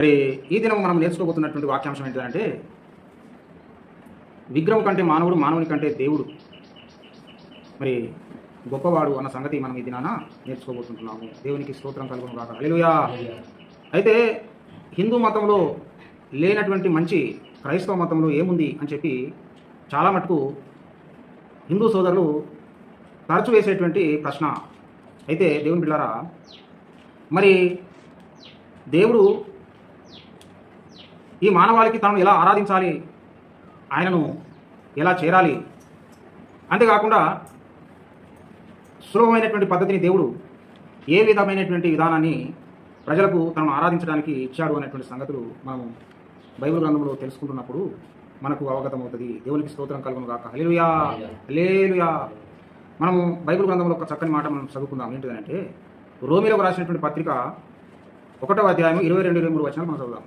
మరి ఈ దినం మనం నేర్చుకోబోతున్నటువంటి వాక్యాంశం ఏంటంటే విగ్రహం కంటే మానవుడు మానవుని కంటే దేవుడు. మరి గొప్పవాడు అన్న సంగతి మనం ఈ దినాన నేర్చుకోబోతుంటున్నాము. దేవునికి స్తోత్రం కలుగును కాక హల్లెలూయా. అయితే హిందూ మతంలో లేనటువంటి మంచి క్రైస్తవ మతంలో ఏముంది అని చెప్పి చాలా మటుకు హిందూ సోదరులు తరచు వేసేటువంటి ప్రశ్న. అయితే దేవుని బిళ్ళారా మరి దేవుడు ఈ మానవాళికి తనను ఎలా ఆరాధించాలి? ఆయనను ఎలా చేరాలి? అంతేకాకుండా సులభమైనటువంటి పద్ధతిని దేవుడు ఏ విధమైనటువంటి విధానాన్ని ప్రజలకు తనను ఆరాధించడానికి ఇచ్చాడు అనేటువంటి సంగతులు మనం బైబిల్ గ్రంథంలో తెలుసుకుంటున్నప్పుడు మనకు అవగతమవుతుంది. దేవునికి స్తోత్రం కలుగును కాక హలేలుయా హలేలుయా మనము బైబిల్ గ్రంథంలో ఒక చక్కని మాట మనం చదువుకుందాం. ఏంటిదంటే రోమిలోకి రాసినటువంటి పత్రిక ఒకటో అధ్యాయం ఇరవై రెండు ఇరవై మూడు వచనాలు మనం చదువుదాం.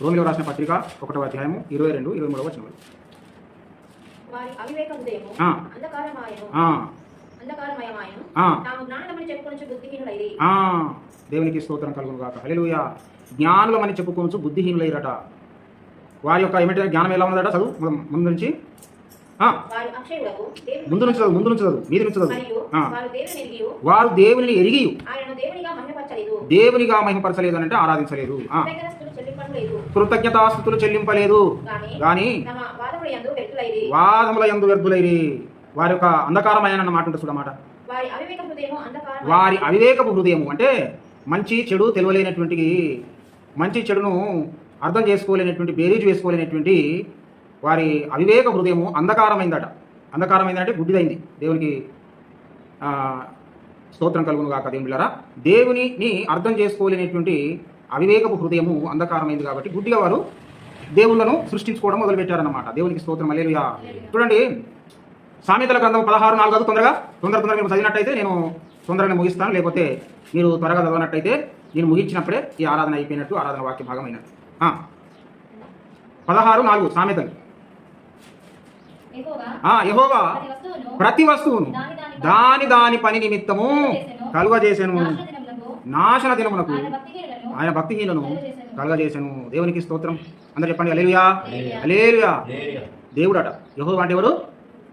రోమిలో రాసిన పత్రిక ఒకటో అధ్యాయము ఇరవై రెండు ఇరవై మూడవ ఆ, దేవునికి స్తోత్రం కలుగును గాక. హల్లెలూయా. జ్ఞానులమని చెప్పుకోవచ్చు బుద్ధిహీనులైరట. వారి యొక్క ఏమిటంటే జ్ఞానం ఎలా ఉన్నదట? చదువు. ముందు నుంచి ముందు నుంచి చదువు ముందు నుంచి చదువు మీది నుంచి చదువు. వారు దేవుని ఎరిగి దేవునిగా మహిమపరచలేదు. అంటే ఆరాధించలేదు. కృతజ్ఞతాస్థుతులు చెల్లింపలేదు. కానీ వాదముల ఎందు వ్యర్థులైరి. వారి యొక్క అంధకారమైన మాట ఉంటుంది చూడమాట. అంధకారం వారి అవివేకపు హృదయము అంటే మంచి చెడు తెలియలేనటువంటి మంచి చెడును అర్థం చేసుకోలేనటువంటి బేరీజు వేసుకోలేనటువంటి వారి అవివేక హృదయము అంధకారమైందట. అంధకారమైందంటే గుడ్డిదైంది. దేవునికి స్తోత్రం కలుగును కాక దేవుని దేవునిని అర్థం చేసుకోలేనటువంటి అవివేకపు హృదయము అంధకారమైంది కాబట్టి గుడ్డిగా వారు దేవుళ్ళను సృష్టించుకోవడం మొదలుపెట్టారన్నమాట. దేవునికి స్తోత్రం. అలేలుయా చూడండి సామెతల గ్రంథం పదహారు నాలుగు తొందరగా. తొందర తొందరగా మీరు చదివినట్టయితే నేను తొందరగా ముగిస్తాను. లేకపోతే మీరు త్వరగా చదవనట్టయితే నేను ముగించినప్పుడే ఈ ఆరాధన అయిపోయినట్టు ఆరాధన వాక్య భాగమైనట్టు. పదహారు నాలుగు సామెతలు. యెహోవా ఆ, యెహోవా ప్రతి వస్తువును దాని దాని పని నిమిత్తము కలుగజేసెను. నాశన దినములకు నాశన దినమునకు ఆయన భక్తిహీనను కలుగజేసెను. దేవునికి స్తోత్రం. అందరు చెప్పండి అలేలుయా అలేలుయా దేవుడు అట యహో అంటే ఎవరు?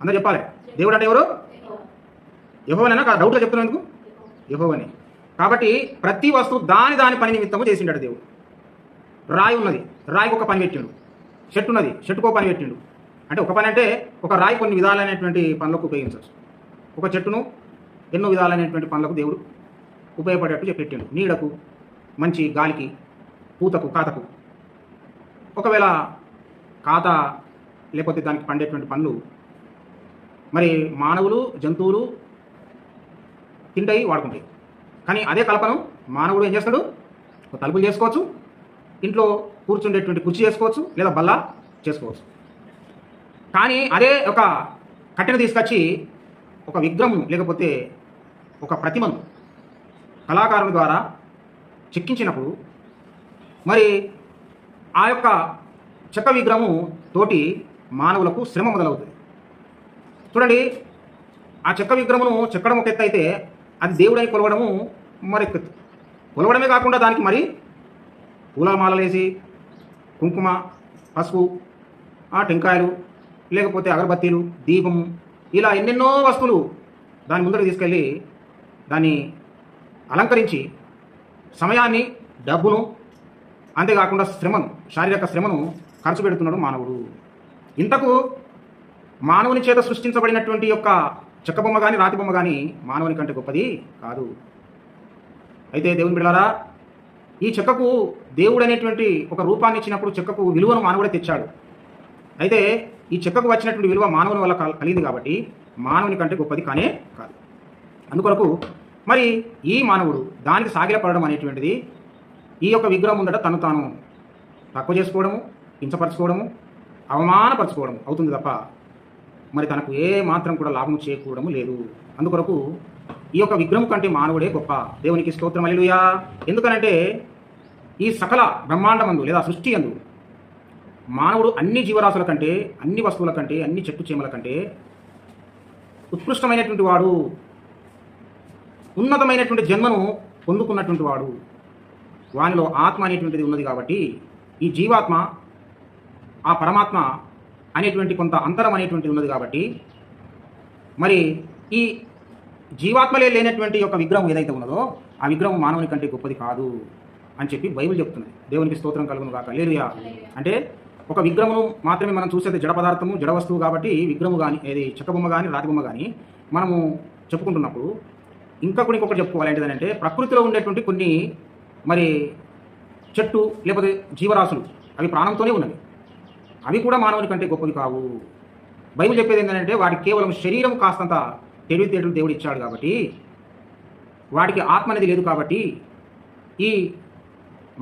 అందరు చెప్పాలి. దేవుడు అంటే ఎవరు యహోవనైనా కాదు డౌట్గా చెప్తున్నాను ఎందుకు? యహోవని. కాబట్టి ప్రతి వస్తువు దాని దాని పని నిమిత్తము చేసిండడు దేవుడు. రాయి ఉన్నది. రాయికి ఒక పని పెట్టిండు. చెట్టు ఉన్నది. చెట్టుకో పని పెట్టిండు. అంటే ఒక పని అంటే ఒక రాయి కొన్ని విధాలైనటువంటి పనులకు ఉపయోగించవచ్చు. ఒక చెట్టును ఎన్నో విధాలైనటువంటి పనులకు దేవుడు ఉపయోగపడేట్టు చెప్పి పెట్టిండు. నీడకు మంచి గాలికి పూతకు కాతకు. ఒకవేళ కాత లేకపోతే దానికి పండేటువంటి పనులు మరి మానవులు జంతువులు తింటాయి వాడుకుంటాయి. కానీ అదే కలపను మానవుడు ఏం చేస్తాడు? ఒక తలుపులు చేసుకోవచ్చు ఇంట్లో కూర్చుండేటువంటి కుర్చీ చేసుకోవచ్చు లేదా బల్ల చేసుకోవచ్చు. కానీ అదే ఒక కట్టెను తీసుకొచ్చి ఒక విగ్రహం లేకపోతే ఒక ప్రతిమను కళాకారుని ద్వారా చెక్కించినప్పుడు మరి ఆ యొక్క చెక్క విగ్రహము తోటి మానవులకు శ్రమ మొదలవుతుంది. చూడండి ఆ చెక్క విగ్రహమును చెక్కడం ఒక ఎత్తు అయితే అది దేవుడై కొలవడము మరొక ఎత్తు. కొలవడమే కాకుండా దానికి మరి పూలమాలలేసి కుంకుమ పసుపు ఆ టెంకాయలు లేకపోతే అగరబత్తీలు దీపము ఇలా ఎన్నెన్నో వస్తువులు దాని ముందర తీసుకెళ్ళి దాన్ని అలంకరించి సమయాన్ని డబ్బును అంతేకాకుండా శ్రమను శారీరక శ్రమను ఖర్చు పెడుతున్నాడు మానవుడు. ఇంతకు మానవుని చేత సృష్టించబడినటువంటి యొక్క చెక్క బొమ్మ కానీ రాతి బొమ్మ కానీ మానవుని కంటే గొప్పది కాదు. అయితే దేవుని బిడ్డారా ఈ చెక్కకు దేవుడు అనేటువంటి ఒక రూపాన్ని ఇచ్చినప్పుడు చెక్కకు విలువను మానవుడే తెచ్చాడు. అయితే ఈ చెక్కకు వచ్చినటువంటి విలువ మానవుని వల్ల కలిగింది కాబట్టి మానవుని కంటే గొప్పది కానే కాదు. అందుకొరకు మరి ఈ మానవుడు దానికి సాగిలపడడం అనేటువంటిది ఈ యొక్క విగ్రహం ఉందట తను తాను తక్కువ చేసుకోవడము కించపరచుకోవడము అవమానపరచుకోవడం అవుతుంది తప్ప మరి తనకు ఏ మాత్రం కూడా లాభం చేకూడము లేదు. అందుకొరకు ఈ యొక్క విగ్రహం కంటే మానవుడే గొప్ప. దేవునికి స్తోత్రం. అలెలుయా ఎందుకనంటే ఈ సకల బ్రహ్మాండమందు లేదా సృష్టి అందు మానవుడు అన్ని జీవరాశుల కంటే అన్ని వస్తువుల కంటే అన్ని చెట్టు చేమల కంటే ఉత్కృష్టమైనటువంటి వాడు ఉన్నతమైనటువంటి జన్మను పొందుకున్నటువంటి వాడు. వానిలో ఆత్మ అనేటువంటిది ఉన్నది కాబట్టి ఈ జీవాత్మ ఆ పరమాత్మ అనేటువంటి కొంత అంతరం అనేటువంటిది ఉన్నది కాబట్టి మరి ఈ జీవాత్మలే లేనటువంటి యొక్క విగ్రహం ఏదైతే ఉన్నదో ఆ విగ్రహం మానవుని కంటే గొప్పది కాదు అని చెప్పి బైబిల్ చెప్తుంది దేవునికి స్తోత్రం కలుగును కాక లేరుయా అంటే ఒక విగ్రహము మాత్రమే మనం చూసేది జడ పదార్థము జడ వస్తువు కాబట్టి విగ్రహము కానీ ఏది చెక్కబొమ్మ కానీ రాతిబొమ్మ కానీ మనము చెప్పుకుంటున్నప్పుడు ఇంకా కూడా ఇంకొకటి చెప్పుకోవాలి. ఏంటిదంటే ప్రకృతిలో ఉండేటువంటి కొన్ని మరి చెట్టు లేకపోతే జీవరాశులు అవి ప్రాణంతోనే ఉన్నవి. అవి కూడా మానవుని కంటే గొప్పవి కావు. బైబిల్ చెప్పేది ఏంటంటే వాడికి కేవలం శరీరం కాస్తంత తెలివితేటలు దేవుడు ఇచ్చాడు కాబట్టి వాడికి ఆత్మ అనేది లేదు కాబట్టి ఈ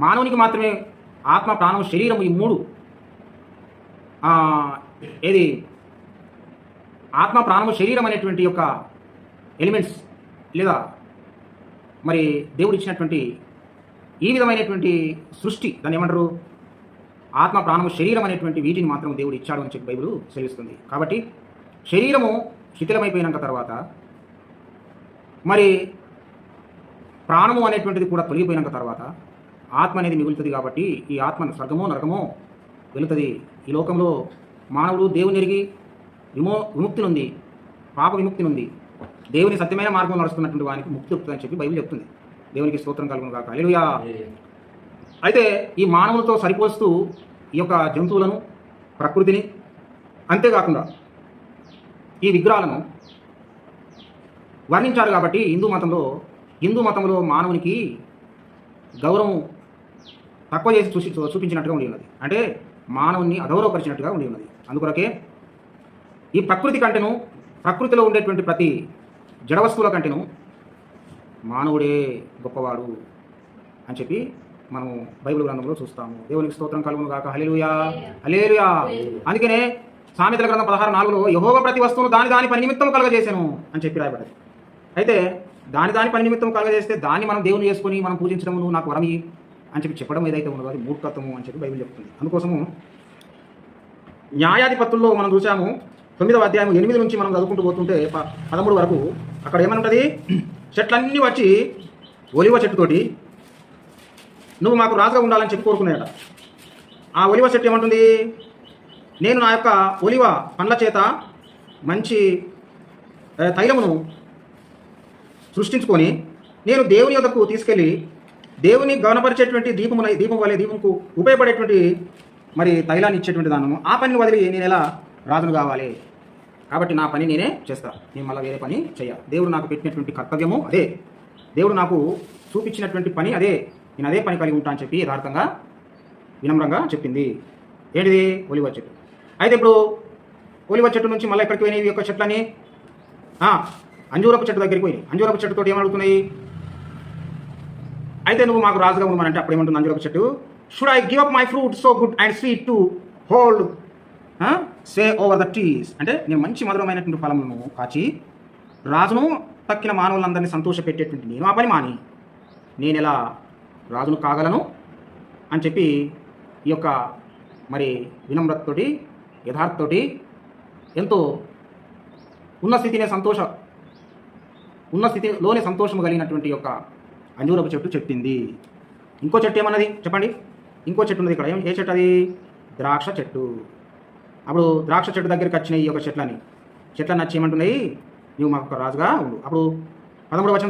మానవునికి మాత్రమే ఆత్మ ప్రాణం శరీరం ఈ మూడు ఏది? ఆత్మ ప్రాణము శరీరం అనేటువంటి యొక్క ఎలిమెంట్స్ లేదా మరి దేవుడు ఇచ్చినటువంటి ఈ విధమైనటువంటి సృష్టి దాన్ని ఏమంటారు? ఆత్మ ప్రాణము శరీరం అనేటువంటి వీటిని మాత్రం దేవుడు ఇచ్చాడు అని చెప్పి బైబిల్ సెలవిస్తుంది. కాబట్టి శరీరము శిథిలమైపోయినాక తర్వాత మరి ప్రాణము అనేటువంటిది కూడా తొలగిపోయినాక తర్వాత ఆత్మ అనేది మిగులుతుంది కాబట్టి ఈ ఆత్మ స్వర్గమో నరకమో వెళుతుంది ఈ లోకంలో మానవుడు దేవుని ఎరిగి విమో విముక్తి నుండి పాప విముక్తి నుండి దేవుని సత్యమైన మార్గంలో నడుస్తున్నటువంటి వానికి ముక్తి దొరుకుతుందని చెప్పి బైబిల్ చెప్తుంది. దేవునికి స్తోత్రం కలుగును కాక అలెలుయా అయితే ఈ మానవులతో సరిపోస్తూ ఈ యొక్క జంతువులను ప్రకృతిని అంతేకాకుండా ఈ విగ్రహాలను వర్ణించారు కాబట్టి హిందూ మతంలో హిందూ మతంలో మానవునికి గౌరవం తక్కువ చేసి చూసి చూపించినట్టుగా ఉండి ఉన్నది. అంటే మానవుని అగౌరవపరిచినట్టుగా ఉండి ఉన్నది. అందుకొరకే ఈ ప్రకృతి కంటేను ప్రకృతిలో ఉండేటువంటి ప్రతి జడ వస్తువుల కంటేను మానవుడే గొప్పవాడు అని చెప్పి మనము బైబిల్ గ్రంథంలో చూస్తాము. దేవునికి స్తోత్రం కలుగును కాక హలేలుయా హలేలుయా అందుకనే సామెతల గ్రంథం పదహారు నాలుగులో యహోవ ప్రతి వస్తువును దాని దాని పని నిమిత్తం కలగజేసాను అని చెప్పి రాయబడ్డది అయితే దాని దాని పని నిమిత్తం కలగజేస్తే దాన్ని మనం దేవుని చేసుకొని మనం పూజించడం నాకు వరమి అని చెప్పి చెప్పడం ఏదైతే ఉన్నదో అది మూర్ఖత్వము అని చెప్పి బైబిల్ చెప్తుంది. అందుకోసము న్యాయాధిపతుల్లో మనం చూసాము తొమ్మిదవ అధ్యాయం ఎనిమిది నుంచి మనం చదువుకుంటూ పోతుంటే పదమూడు వరకు అక్కడ ఏమని ఉంటుంది చెట్లన్నీ వచ్చి ఒలివ చెట్టుతోటి నువ్వు మాకు రాజుగా ఉండాలని చెప్పి కోరుకున్నాయట. ఆ ఒలివ చెట్టు ఏమంటుంది? నేను నా యొక్క ఒలివ పండ్ల చేత మంచి తైలమును సృష్టించుకొని నేను దేవుని యొక్కకు తీసుకెళ్ళి దేవుని గమనపరిచేటువంటి దీపమున దీపం వలె దీపంకు ఉపయోగపడేటువంటి మరి తైలాన్ని ఇచ్చేటువంటి దానము ఆ పనిని వదిలి నేను ఎలా రాజును కావాలి? కాబట్టి నా పని నేనే చేస్తా. నేను మళ్ళీ వేరే పని చేయాలి. దేవుడు నాకు పెట్టినటువంటి కర్తవ్యము అదే. దేవుడు నాకు చూపించినటువంటి పని అదే. నేను అదే పని కలిగి ఉంటా అని చెప్పి యథార్థంగా వినమ్రంగా చెప్పింది. ఏంటిది? ఒలివ చెట్టు. అయితే ఇప్పుడు ఒలివ చెట్టు నుంచి మళ్ళీ ఎక్కడికి పోయినాయి? ఈ యొక్క చెట్లని అంజూరపు చెట్టు దగ్గరికి పోయి అంజూరపు చెట్టుతో ఏమడుగుతున్నాయి? అయితే నువ్వు మాకు రాజుగా ఉండమనంటే అప్పుడు ఏమంటుంది అంజూరపు చెట్టు? Should I give up my fruit so good and sweet to hold sway over the trees అంటే నేను మంచి మధురమైనటువంటి ఫలములను కాచి రాజును తక్కిన మానవులందరినీ సంతోషపెట్టేటువంటి నేను ఆ పని మాని. నేను ఎలా రాజును కాగలను? అని చెప్పి ఈ యొక్క మరి వినమ్రతతోటి యథార్థతోటి ఎంతో ఉన్న స్థితినే సంతోష ఉన్న స్థితిలోనే సంతోషము కలిగినటువంటి యొక్క అంజూరపు చెట్టు చెప్పింది ఇంకో చెట్టు ఏమన్నది? చెప్పండి. ఇంకో చెట్టు ఉన్నది ఇక్కడ. ఏం- ఏ చెట్టు అది? ద్రాక్ష చెట్టు. అప్పుడు ద్రాక్ష చెట్టు దగ్గరికి వచ్చినాయి ఈ యొక్క చెట్లని. చెట్లను నచ్చి ఏమంటున్నాయి? నువ్వు మాకు ఒక రాజుగా ఉండు. అప్పుడు పదమూడు వచ్చిన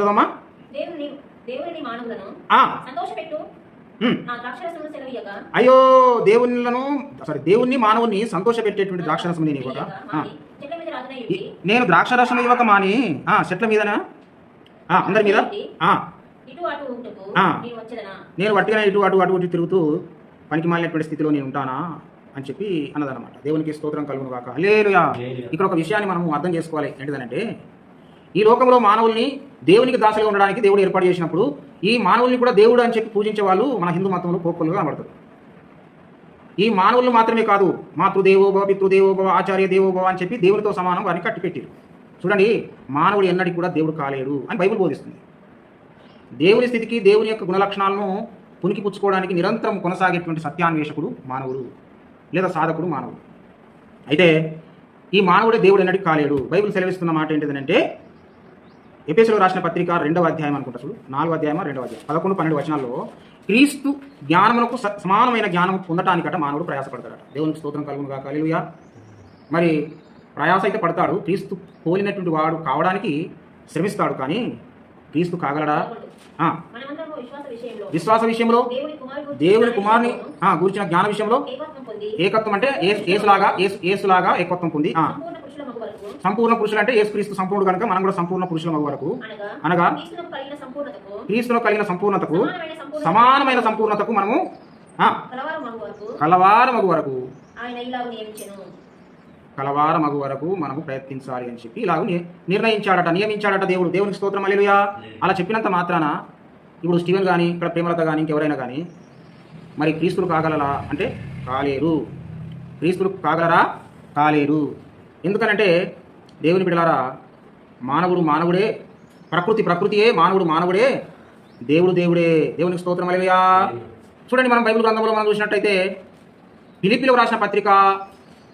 సెలవీయగా అయ్యో దేవునిలను సారీ దేవుణ్ణి మానవుని సంతోషపెట్టేటువంటి ద్రాక్షరసం నేను ఇవ్వక. చెట్ల నేను ద్రాక్షరసం ఇవ్వక మాని. చెట్ల మీదనా? అందరి మీద? నేను వట్టిగా ఇటు అటు అటు ఇటు తిరుగుతూ పనికి మాలినటువంటి స్థితిలో నేను ఉంటానా అని చెప్పి అన్నదన్నమాట. దేవునికి స్తోత్రం కలుగును కాక హల్లెలూయా. ఇక్కడ ఒక విషయాన్ని మనం అర్థం చేసుకోవాలి. ఏంటిదనంటే ఈ లోకంలో మానవుల్ని దేవునికి దాసగా ఉండడానికి దేవుడు ఏర్పాటు చేసినప్పుడు ఈ మానవుల్ని కూడా దేవుడు అని చెప్పి పూజించే వాళ్ళు మన హిందూ మతంలో పోక్కులుగా కనబడతారు. ఈ మానవులు మాత్రమే కాదు మాతృదేవోభవ పితృదేవోభవ ఆచార్య దేవోభవ అని చెప్పి దేవుడితో సమానం వారిని కట్టిపెట్టారు. చూడండి మానవుడు ఎన్నటికి కూడా దేవుడు కాలేడు అని బైబిల్ బోధిస్తుంది. దేవుని స్థితికి దేవుని యొక్క గుణలక్షణాలను పునికి పుచ్చుకోవడానికి నిరంతరం కొనసాగేటువంటి సత్యాన్వేషకుడు మానవుడు లేదా సాధకుడు మానవుడు. అయితే ఈ మానవుడే దేవుడు ఎన్నటికి కాలేడు. బైబిల్ సెలవిస్తున్న మాట ఏంటిదంటే ఎపిసోడ్ రాసిన పత్రిక రెండవ అధ్యాయం అనుకుంటా చూడు. నాలుగో అధ్యాయమా రెండవ అధ్యాయం. పదకొండు పన్నెండు వచనాల్లో క్రీస్తు జ్ఞానమునకు స- సమానమైన జ్ఞానం పొందటానికట మానవుడు ప్రయాసపడతాడట. దేవునికి స్తోత్రం కలుగును కాక మరి ప్రయాస అయితే పడతాడు. క్రీస్తు పోలినటువంటి వాడు కావడానికి శ్రమిస్తాడు కానీ క్రీస్తు కాగలడా? విశ్వాస విషయంలో దేవుని కుమార్ని గురించిన జ్ఞాన విషయంలో ఏకత్వం అంటే ఏసు- ఏసులాగా ఏసు ఏసులాగా ఏకత్వం పొంది ఆ, సంపూర్ణ పురుషుల సంపూర్ణ అంటే యేసుక్రీస్తు సంపూర్ణుడు కనుక మనం కూడా సంపూర్ణ పురుషుల వరకు అనగా క్రీస్తులో కలిగిన సంపూర్ణతకు సమానమైన సంపూర్ణత సమానమైన సంపూర్ణతకు మనము కలవారమగు వరకు కలవారమగు వరకు మనము ప్రయత్నించాలి అని చెప్పి ఇలాగ ని- నిర్ణయించాడట నియమించాడట దేవుడు. దేవునికి స్తోత్రం అల్లెలుయా అలా చెప్పినంత మాత్రాన ఇప్పుడు స్టీవెన్ కానీ ఇక్కడ ప్రేమలత కానీ ఇంకెవరైనా కానీ మరి క్రీస్తులు కాగలరా? అంటే కాలేరు. క్రీస్తులు కాగలరా? కాలేరు. ఎందుకనంటే దేవుని బిడ్డలారా మానవుడు మానవుడే ప్రకృతి ప్రకృతియే మానవుడు మానవుడే దేవుడు దేవుడే. దేవునికి స్తోత్రం అలెలుయా చూడండి మనం బైబిల్ గ్రంథంలో మనం చూసినట్టయితే ఫిలిపిలో రాసిన పత్రిక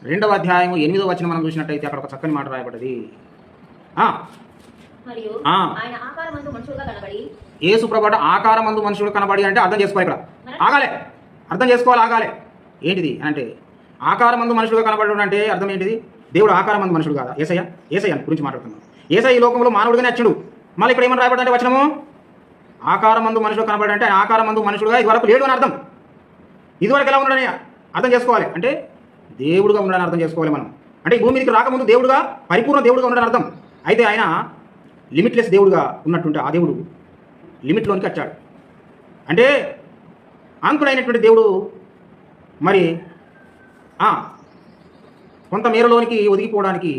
రెండవ అధ్యాయము ఎనిమిదో వచ్చిన మనం చూసినట్టయితే అక్కడ ఒక చక్కని మాట రాయబడ్డది. ఆకారమందు కనబడి ప్రభట ఆకారం మందు మనుషుడు కనబడి అంటే అర్థం చేసుకోవాలి ఇక్కడ. ఆగాలే. అర్థం చేసుకోవాలి ఆగాలే. ఏంటిది? అంటే ఆకారం మందు మనుషుడుగా కనబడడం అంటే అర్థం ఏంటిది? దేవుడు ఆకారం మందు మనుషుడు కాదా? ఏసయ్య? ఏసయ్య గురించి మాట్లాడుతున్నాం. ఏసయ్య ఈ లోకంలో మానవుడిగానే వచ్చాడు మళ్ళీ ఇక్కడ ఏమని రాయబడ్డంటే వచనము? ఆకారం మందు మనుషుడు కనబడి అంటే ఆకారం మందు మనుషుడుగా ఇదివరకు లేడు అని అర్థం. ఇదివరకు ఎలా ఉన్నాడని అర్థం చేసుకోవాలి. అంటే దేవుడుగా ఉండడని అర్థం చేసుకోవాలి మనం. అంటే ఈ భూమి మీదకి రాకముందు దేవుడుగా పరిపూర్ణ దేవుడుగా ఉండడని అర్థం. అయితే ఆయన లిమిట్లెస్ దేవుడుగా ఉన్నట్టుంటే ఆ దేవుడు లిమిట్లోనికి వచ్చాడు. అంటే అంకుడైనటువంటి దేవుడు మరి ఆ, కొంత మేరలోనికి ఒదిగిపోవడానికి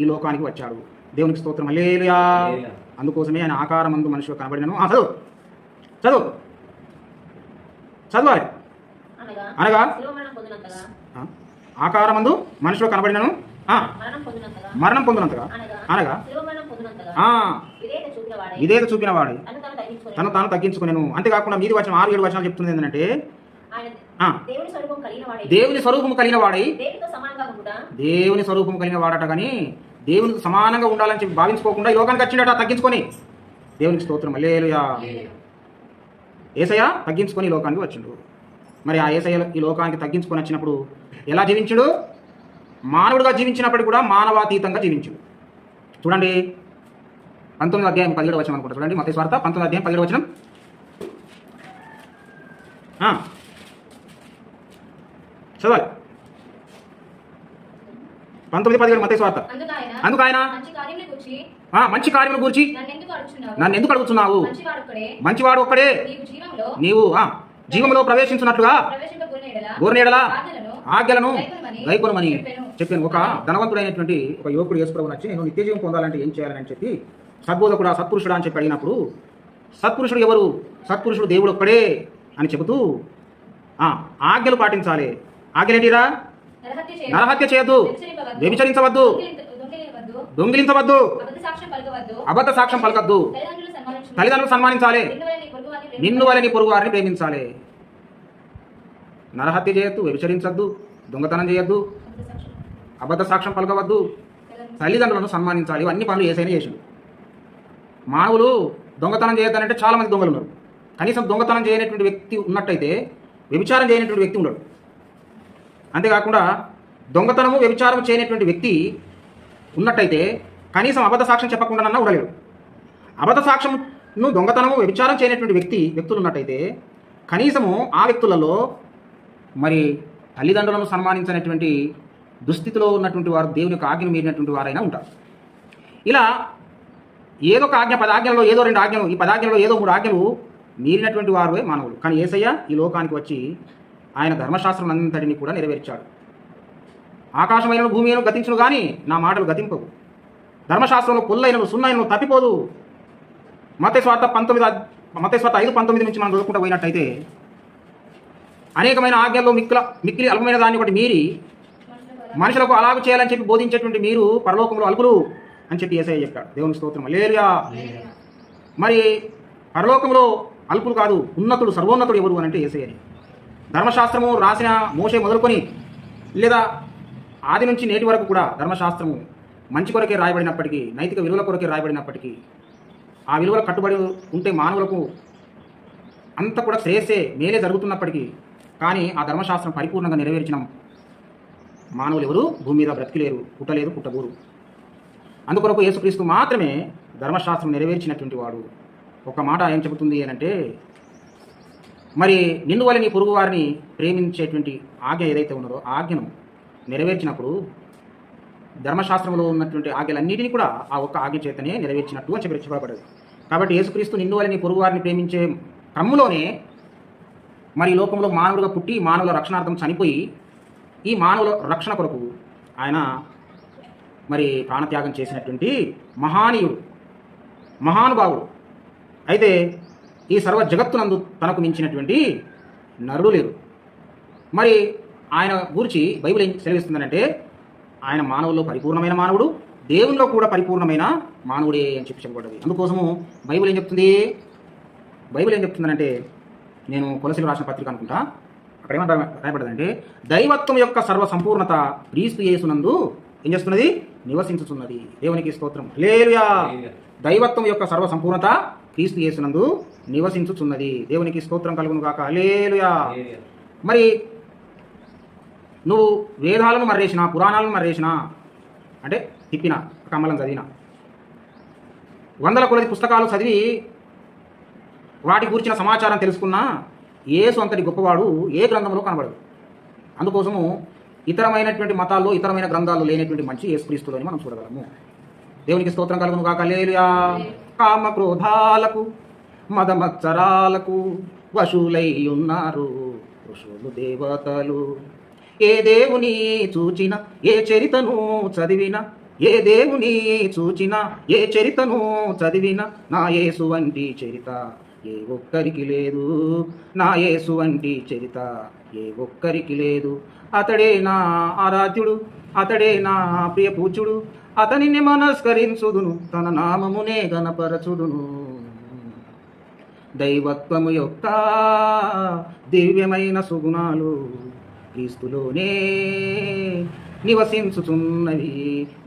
ఈ లోకానికి వచ్చాడు. దేవునికి స్తోత్రం. అల్లేలుయా అందుకోసమే ఆయన ఆకారం అందు మనుషులు కనబడినను చదువు. చదువు. చదవాలి. అనగా అనగా శిలువ మరణం పొందినంతగా ఆ, ఆకారమందు మనుషులు కనబడినను? మరణం పొందినంతగా? అనగా? విధేయత చూపిన వాడే విధేయత చూపిన వాడు తను తాను తగ్గించుకొని తను తాను తగ్గించుకునేను. అంతేకాకుండా మీది వచనం ఆరు ఏడు వచనాలు చెప్తుంది ఏంటంటే దేవుని స్వరూపం కలిగిన వాడే దేవుని స్వరూపం కలిగిన వాడట కానీ దేవునికి సమానంగా ఉండాలని చెప్పి భావించుకోకుండా ఈ లోకానికి వచ్చిండట తగ్గించుకొని. దేవునికి స్తోత్రం. అల్లేలుయా ఏసయ్య తగ్గించుకొని లోకానికి వచ్చిండు. మరి ఆ ఏసయ్య ఈ లోకానికి తగ్గించుకొని వచ్చినప్పుడు ఎలా జీవించుడు? మానవుడిగా జీవించినప్పటికీ కూడా మానవాతీతంగా జీవించుడు. చూడండి పంతొమ్మిది అధ్యాయం పదిహేడు వచనం అనుకుంటా. చూడండి మత స్వార్థ పంతొమ్మిది అధ్యాయం పదిహేడు వచనం. ఆ. చదవాలి. పంతొమ్మిది పదిహేడు మత స్వార్థ అందుకు ఆయన మంచి కార్యముల గురించి నన్ను ఎందుకు అడుగుతున్నావు? మంచివాడు ఒక్కడే. నీవు జీవంలో ప్రవేశించున్నట్లుగా గోర్నేడలా ఆజ్ఞలను గైకొనమని చెప్పాను. ఒక ధనవంతుడైనటువంటి ఒక యువకుడు యేసుప్రభు వచ్చి నేను నిత్య జీవం పొందాలంటే ఏం చేయాలని చెప్పి సద్బోధకుడా సత్పురుషుడా అని చెప్పి అడిగినప్పుడు సత్పురుషుడు ఎవరు? సత్పురుషుడు దేవుడు ఒక్కడే అని చెబుతూ ఆ, ఆజ్ఞలు పాటించాలి. ఆజ్ఞలేంటిరా? నరహత్య చేయొద్దు. వ్యభిచరించవద్దు. దొంగిలించ- దొంగిలించవద్దు. అబద్ధ సాక్ష్యం పలకద్దు. తల్లిదండ్రులు సన్మానించాలి. నిన్ను వలె పొరుగువారిని వలని పొరుగు వారిని ప్రేమించాలి. నరహత్య చేయొద్దు వ్యభిచరించద్దు దొంగతనం చేయొద్దు అబద్ధ సాక్ష్యం. పలకవద్దు తల్లిదండ్రులను సన్మానించాలి. ఇవన్నీ పనులు ఏసైనా చేసిండు. మానవులు దొంగతనం చేయొద్దనంటే చాలా మంది దొంగలు ఉన్నారు. కనీసం దొంగతనం చేయనటువంటి వ్యక్తి ఉన్నట్టయితే వ్యభిచారం చేయనటువంటి వ్యక్తి ఉండడు. అంతేకాకుండా దొంగతనము వ్యభిచారం చేయనటువంటి వ్యక్తి ఉన్నట్టయితే కనీసం అబద్ధ సాక్ష్యం చెప్పకుండానన్నా ఉండలేడు. అబద్ధ సాక్ష్యం నువ్వు దొంగతనము వ్యభిచారం చేయనటువంటి వ్యక్తి వ్యక్తులు ఉన్నట్టయితే కనీసము ఆ వ్యక్తులలో మరి తల్లిదండ్రులను సన్మానించినటువంటి దుస్థితిలో ఉన్నటువంటి వారు దేవుని యొక్క ఆజ్ఞను మీరినటువంటి వారైనా ఉంటారు. ఇలా ఏదో ఒక ఆజ్ఞ పదాజ్ఞలో ఏదో రెండు ఆజ్ఞలు ఈ పదాజ్ఞలో ఏదో మూడు ఆజ్ఞలు మీరినటువంటి వారే మానవులు. కానీ ఏసయ్య ఈ లోకానికి వచ్చి ఆయన ధర్మశాస్త్రం అంతటిని కూడా నెరవేర్చాడు. ఆకాశమైన భూమి గతించును కానీ నా మాటలు గతింపవు. ధర్మశాస్త్రంలో పుల్లైనను సున్నైనను తప్పిపోదు. మత స్వార్థ పంతొమ్మిది అద్- మత స్వార్థ ఐదు పంతొమ్మిది నుంచి మనం చదువుకుంటూ పోయినట్టయితే అనేకమైన ఆజ్ఞల్లో మిక్కుల మిక్కిలి అల్పమైన దాన్ని ఒకటి మీరి మనుషులకు అలాగే చేయాలని చెప్పి బోధించేటువంటి మీరు పరలోకంలో అల్పులు అని చెప్పి ఏసఐ చెప్పాడు. దేవుని స్తోత్రం. లేరియా మరి పరలోకంలో అల్పులు కాదు ఉన్నతుడు సర్వోన్నతుడు ఎవరు అని అంటే అని. ధర్మశాస్త్రము రాసిన మోసే మొదలుకొని లేదా ఆది నుంచి నేటి వరకు కూడా ధర్మశాస్త్రము మంచి కొరకే రాయబడినప్పటికీ నైతిక విలువల కొరకే రాయబడినప్పటికీ ఆ విలువలు కట్టుబడి ఉంటే మానవులకు అంత కూడా శ్రేయస్సే మేలే జరుగుతున్నప్పటికీ కానీ ఆ ధర్మశాస్త్రం పరిపూర్ణంగా నెరవేర్చిన మానవులు ఎవరు? భూమి మీద బ్రతికిలేరు పుట్టలేరు పుట్టబోరు అందుకొరకు యేసుక్రీస్తు మాత్రమే ధర్మశాస్త్రం నెరవేర్చినటువంటి వాడు. ఒక మాట ఏం చెబుతుంది అంటే మరి నిన్ను వల్ల నీ పొరుగు వారిని ప్రేమించేటువంటి ఆజ్ఞ ఏదైతే ఉన్నదో ఆజ్ఞను నెరవేర్చినప్పుడు ధర్మశాస్త్రంలో ఉన్నటువంటి ఆజ్ఞలన్నిటినీ కూడా ఆ ఒక్క ఆజ్ఞ చేతనే నెరవేర్చినట్టు అని చెప్పి చెప్పబడదు కాబట్టి యేసుక్రీస్తు నిన్ను వల్ల నీ పొరుగు వారిని ప్రేమించే క్రమంలోనే మరి లోకంలో మానవుడిగా పుట్టి మానవుల రక్షణార్థం చనిపోయి ఈ మానవుల రక్షణ కొరకు ఆయన మరి ప్రాణత్యాగం చేసినటువంటి మహానీయుడు మహానుభావుడు. అయితే ఈ సర్వ జగత్తునందు తనకు మించినటువంటి నరుడు లేరు మరి ఆయన గురించి బైబిల్ ఏం సెలవిస్తుందనంటే ఆయన మానవుల్లో పరిపూర్ణమైన మానవుడు దేవునిలో కూడా పరిపూర్ణమైన మానవుడే అని చెప్పి చెప్పబడ్డది. అందుకోసము బైబిల్ ఏం చెప్తుంది? బైబిల్ ఏం చెప్తుందనంటే నేను కొలసిలు రాసిన పత్రిక అనుకుంటా. అక్కడ ఏమన్నా రాయబడ్డదంటే దైవత్వం యొక్క సర్వ సంపూర్ణత క్రీస్తు యేసునందు ఏం చేస్తున్నది? నివసించుతున్నది. దేవునికి స్తోత్రం. లేలుయా దైవత్వం యొక్క సర్వ సంపూర్ణత క్రీస్తు యేసునందు నివసించుచున్నది దేవునికి స్తోత్రం కలుగును గాక. లేలుయా మరి నువ్వు వేదాలను మర్రేసిన పురాణాలను మర్రేసిన అంటే తిప్పిన కమ్మలం చదివిన. వందల కొలది పుస్తకాలు చదివి వాటి గురించిన సమాచారం తెలుసుకున్నా ఏసు అంతటి గొప్పవాడు ఏ గ్రంథంలో కనబడదు. అందుకోసము ఇతరమైనటువంటి మతాల్లో ఇతరమైన గ్రంథాల్లో లేనటువంటి మంచి యేసుక్రీస్తులో అని మనం చూడగలము. దేవునికి స్తోత్రం కలుగును కాక లేలుయా కామ క్రోధాలకు మదమత్సరాలకు వశులై ఉన్నారు ఋషులు దేవతలు. ఏ దేవుని చూచిన ఏ చరితను చదివిన ఏ దేవుని చూచిన ఏ చరితను చదివిన నా యేసు వంటి చరిత ఏ ఒక్కరికి లేదు. నా యేసు వంటి చరిత ఏ ఒక్కరికి లేదు. అతడే నా ఆరాధ్యుడు అతడే నా ప్రియ పూచుడు అతనిని మనస్కరించుదును తన నామమునే గణపరచుదును. దైవత్వము యొక్క దివ్యమైన సుగుణాలు క్రీస్తులోనే నివసించుచున్నది.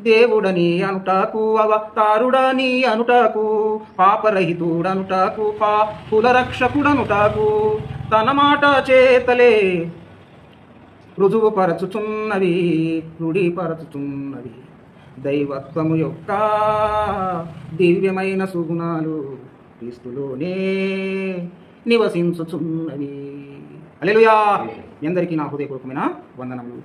దేవుడని అనుటాకు అవతారుడని అనుటాకు పాపరహితుడనుటాకు పాపుల రక్షకుడనుటాకు తన మాట చేతలే రుజువుపరచుచున్నవి రుడిపరచుచున్నవి దైవత్వము యొక్క దివ్యమైన సుగుణాలు క్రీస్తులోనే నివసించుచున్నవి. అలెలుయా మీ అందరికీ నా హృదయపూర్వకమైన వందనములు.